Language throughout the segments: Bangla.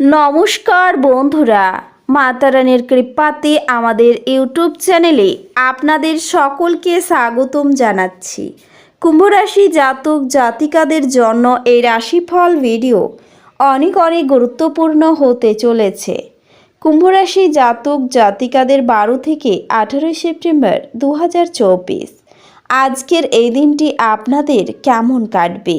নমস্কার বন্ধুরা, মাতারানের কৃপাতে আমাদের ইউটিউব চ্যানেলে আপনাদের সকলকে স্বাগতম জানাচ্ছি। কুম্ভরাশি জাতক জাতিকাদের জন্য এই রাশিফল ভিডিও অনেক অনেক গুরুত্বপূর্ণ হতে চলেছে। কুম্ভরাশি জাতক জাতিকাদের বারো থেকে আঠারোই সেপ্টেম্বর দু হাজার চব্বিশ। আজকের এই দিনটি আপনাদের কেমন কাটবে?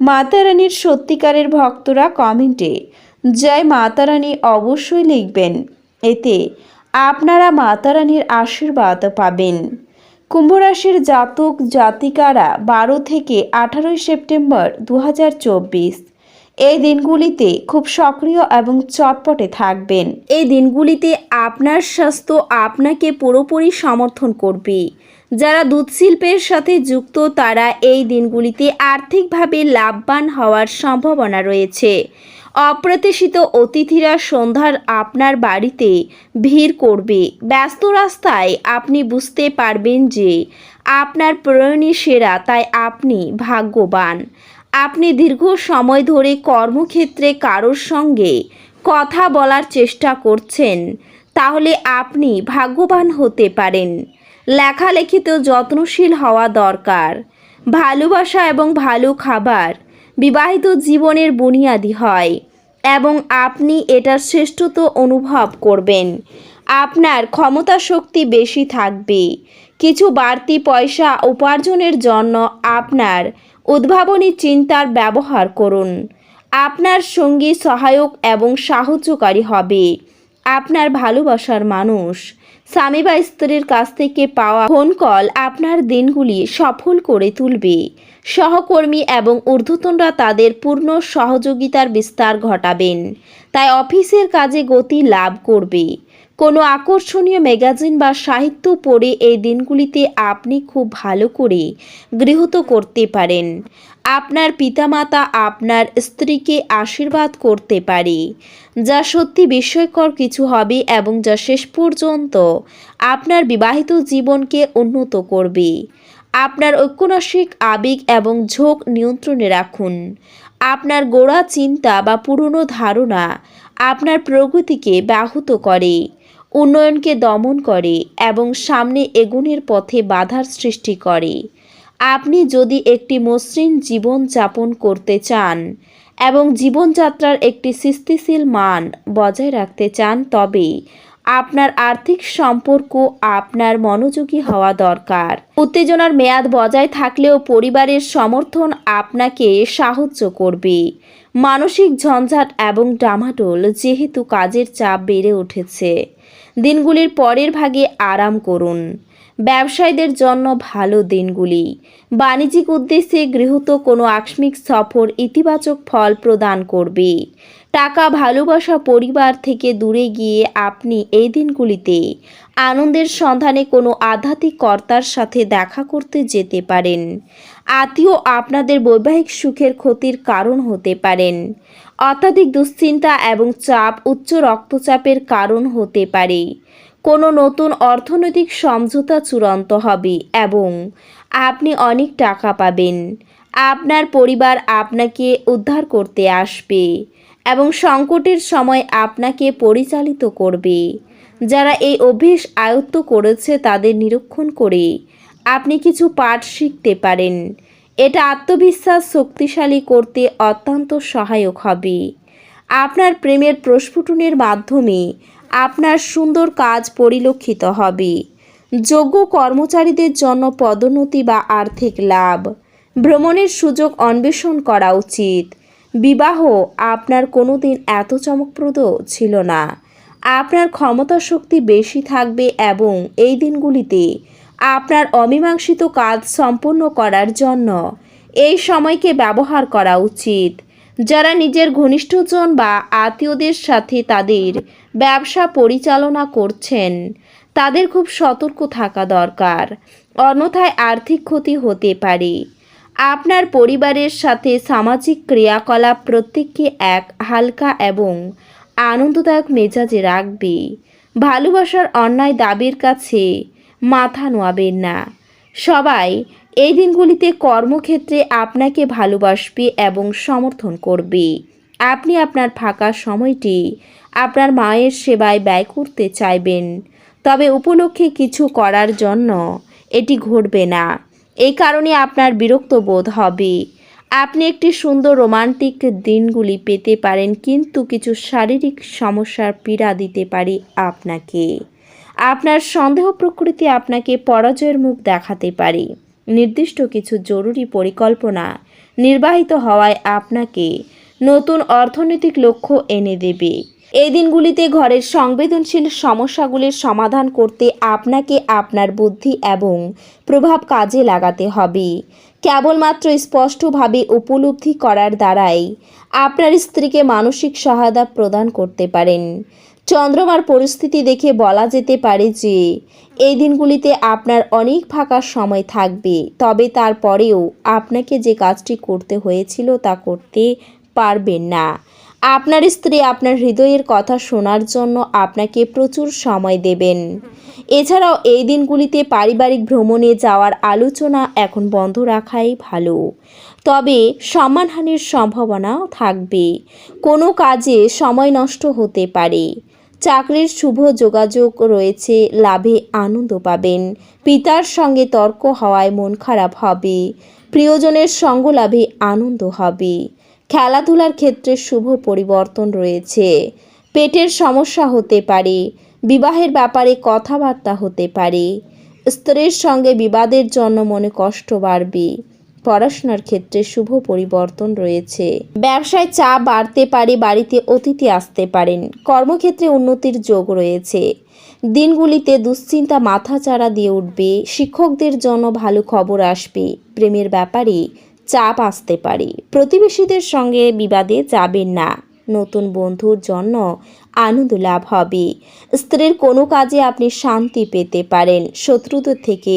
মাতারানীর সত্যিকারের ভক্তরা কমেন্টে। জয় মাতারানী অবশ্যই লিখবেন। এতে আপনারা মাতারানীর আশীর্বাদ পাবেন। কুম্ভরাশির জাতক জাতিকারা বারো থেকে আঠারোই সেপ্টেম্বর দু হাজার চব্বিশ। এই দিনগুলিতে খুব সক্রিয় এবং চটপটে থাকবেন। এই দিনগুলিতে আপনার স্বাস্থ্য আপনাকে পুরোপুরি সমর্থন করবে। যারা দুধ শিল্পের সাথে যুক্ত, তারা এই দিনগুলিতে আর্থিকভাবে লাভবান হওয়ার সম্ভাবনা রয়েছে। অপ্রত্যাশিত অতিথিরা সন্ধ্যার আপনার বাড়িতে ভিড় করবে। ব্যস্ত রাস্তায় আপনি বুঝতে পারবেন যে আপনার প্রয়োজনই সেরা, তাই আপনি ভাগ্যবান। আপনি দীর্ঘ সময় ধরে কর্মক্ষেত্রে কারোর সঙ্গে কথা বলার চেষ্টা করছেন, তাহলে আপনি ভাগ্যবান হতে পারেন। লেখালেখিতে যত্নশীল হওয়া দরকার। ভালোবাসা এবং ভালো খাবার বিবাহিত জীবনের বুনিয়াদি হয় এবং আপনি এটার শ্রেষ্ঠত্ব অনুভব করবেন। আপনার ক্ষমতা শক্তি বেশি থাকবে। কিছু বাড়তি পয়সা উপার্জনের জন্য আপনার উদ্ভাবনী চিন্তার ব্যবহার করুন। আপনার সঙ্গী সহায়ক এবং সাহায্যকারী হবে। আপনার ভালোবাসার মানুষ। স্বামী বা স্ত্রীর কাছ থেকে পাওয়া ফোন কল আপনার দিনগুলি সফল করে তুলবে। সহকর্মী এবং ঊর্ধ্বতনরা তাদের পূর্ণ সহযোগিতার বিস্তার ঘটাবেন। তাই অফিসের কাজে গতি লাভ করবে। কোনো আকর্ষণীয় ম্যাগাজিন বা সাহিত্য পড়ে এই দিনগুলিতে আপনি খুব ভালো করে গৃহীত করতে পারেন। আপনার পিতামাতা আপনার স্ত্রীকে আশীর্বাদ করতে পারে, যা সত্যি বিস্ময়কর কিছু হবে এবং যা শেষ পর্যন্ত আপনার বিবাহিত জীবনকে উন্নত করবে। আপনার ঐক্যনাসিক আবেগ এবং ঝোঁক নিয়ন্ত্রণে রাখুন। আপনার গোড়া চিন্তা বা পুরনো ধারণা আপনার প্রগতিকে ব্যাহত করে। উন্নয়নকে দমন করে এবং সামনে এগুনের পথে বাধার সৃষ্টি করে। আপনি যদি একটি মসৃণ জীবন যাপন করতে চান এবং জীবনযাত্রার একটি স্থিতিশীল মান বজায় রাখতে চান, তবে আপনার আর্থিক সম্পর্ক আপনার মনোযোগী হওয়া দরকার। উত্তেজনার মেয়াদ বজায় থাকলেও পরিবারের সমর্থন আপনাকে সাহায্য করবে। মানসিক ঝঞ্ঝাট এবং ডামাডোল যেহেতু কাজের চাপ বেড়ে উঠেছে। দিনগুলির পরের ভাগে আরাম করুন। ব্যবসায়ীদের জন্য ভালো দিনগুলি। বাণিজ্যিক উদ্দেশ্যে গৃহীত কোনো আকস্মিক সফর ইতিবাচক ফল প্রদান করবে। টাকা, ভালোবাসা পরিবার থেকে দূরে গিয়ে আপনি এই দিনগুলিতে আনন্দের সন্ধানে কোনো আধ্যাত্মিক কর্তার সাথে দেখা করতে যেতে পারেন। আত্মীয় আপনাদের বৈবাহিক সুখের ক্ষতির কারণ হতে পারেন। অত্যাধিক দুশ্চিন্তা এবং চাপ, উচ্চ রক্তচাপের কারণ হতে পারে। কোনো নতুন অর্থনৈতিক সমঝোতা চূড়ান্ত হবে এবং আপনি অনেক টাকা পাবেন। আপনার পরিবার আপনাকে উদ্ধার করতে আসবে এবং সংকটের সময় আপনাকে পরিচালিত করবে। যারা এই অভ্যেস আয়ত্ত করেছে তাদের নিরীক্ষণ করে আপনি কিছু পাঠ শিখতে পারেন। এটা আত্মবিশ্বাস শক্তিশালী করতে অত্যন্ত সহায়ক হবে। আপনার প্রেমের প্রস্ফুটনের মাধ্যমে আপনার সুন্দর কাজ পরিলক্ষিত হবে। যোগ্য কর্মচারীদের জন্য পদোন্নতি বা আর্থিক লাভ। ভ্রমণের সুযোগ অন্বেষণ করা উচিত। বিবাহ আপনার কোনো দিন এত চমকপ্রদ ছিল না। আপনার ক্ষমতা শক্তি বেশি থাকবে এবং এই দিনগুলিতে আপনার অমীমাংসিত কাজ সম্পূর্ণ করার জন্য এই সময়কে ব্যবহার করা উচিত। যারা নিজের ঘনিষ্ঠজন বা আত্মীয়দের সাথে তাদের ব্যবসা পরিচালনা করছেন, তাদের খুব সতর্ক থাকা দরকার। অন্যথায় আর্থিক ক্ষতি হতে পারে। আপনার পরিবারের সাথে সামাজিক ক্রিয়াকলাপ প্রত্যেককে এক হালকা এবং আনন্দদায়ক মেজাজে রাখবে। ভালোবাসার অন্যায় দাবির কাছে মাথা নোয়াবেন না। সবাই, এই দিনগুলিতে কর্মক্ষেত্রে আপনাকে ভালোবাসবে এবং সমর্থন করবে। আপনি আপনার ফাঁকা সময়টি আপনার মায়ের সেবায় ব্যয় করতে চাইবেন। তবে উপলক্ষে কিছু করার জন্য এটি ঘটবে না। এই কারণে আপনার বিরক্ত বোধ হবে। আপনি একটি সুন্দর রোমান্টিক দিনগুলি পেতে পারেন, কিন্তু কিছু শারীরিক সমস্যার পীড়া দিতে পারে আপনাকে। আপনার সন্দেহ প্রকৃতি আপনাকে পরাজয়ের মুখ দেখাতে পারে। নির্দিষ্ট কিছু জরুরি পরিকল্পনা নির্বাহিত হওয়ায় আপনাকে নতুন অর্থনৈতিক লক্ষ্য এনে দেবে। এই দিনগুলিতে ঘরের সংবেদনশীল সমস্যাগুলির সমাধান করতে আপনাকে আপনার বুদ্ধি এবং প্রভাব কাজে লাগাতে হবে। কেবলমাত্র স্পষ্টভাবে উপলব্ধি করার দ্বারাই আপনার স্ত্রীকে মানসিক সহায়তা প্রদান করতে পারেন। চন্দ্রমার পরিস্থিতি দেখে বলা যেতে পারে যে, এই দিনগুলিতে আপনার অনেক ফাঁকা সময় থাকবে। তবে তারপরেও আপনাকে যে কাজটি করতে হয়েছিল তা করতে পারবেন না। আপনার স্ত্রী আপনার হৃদয়ের কথা শোনার জন্য আপনাকে প্রচুর সময় দেবেন। এছাড়াও এই দিনগুলিতে পারিবারিক ভ্রমণে যাওয়ার আলোচনা এখন বন্ধ রাখাই ভালো। তবে সম্মানহানির সম্ভাবনাও থাকবে। কোনো কাজে সময় নষ্ট হতে পারে। চাকরির শুভ যোগাযোগ রয়েছে, লাভে আনন্দ পাবেন। পিতার সঙ্গে তর্ক হওয়ায় মন খারাপ হবে। প্রিয়জনের সঙ্গ লাভে আনন্দ হবে। খেলাধুলার ক্ষেত্রে শুভ পরিবর্তন রয়েছে। পেটের সমস্যা হতে পারে, বিবাহের ব্যাপারে কথাবার্তা হতে পারে। স্ত্রীর সঙ্গে বিবাদের জন্য মনে কষ্ট বাড়বে। পড়াশোনার ক্ষেত্রে শুভ পরিবর্তন রয়েছে। ব্যবসায় চাপ বাড়তে পারে, বাড়িতে অতিথি আসতে পারেন। কর্মক্ষেত্রে উন্নতির যোগ রয়েছে। দিনগুলিতে দুশ্চিন্তা মাথাচাড়া দিয়ে উঠবে, শিক্ষকদের জন্য ভালো খবর আসবে, প্রেমের ব্যাপারে চাপ আসতে পারে। প্রতিবেশীদের সঙ্গে বিবাদে যাবেন না। নতুন বন্ধুর জন্য আনন্দ লাভ হবে। স্ত্রীর কোনো কাজে আপনি শান্তি পেতে পারেন। শত্রুদের থেকে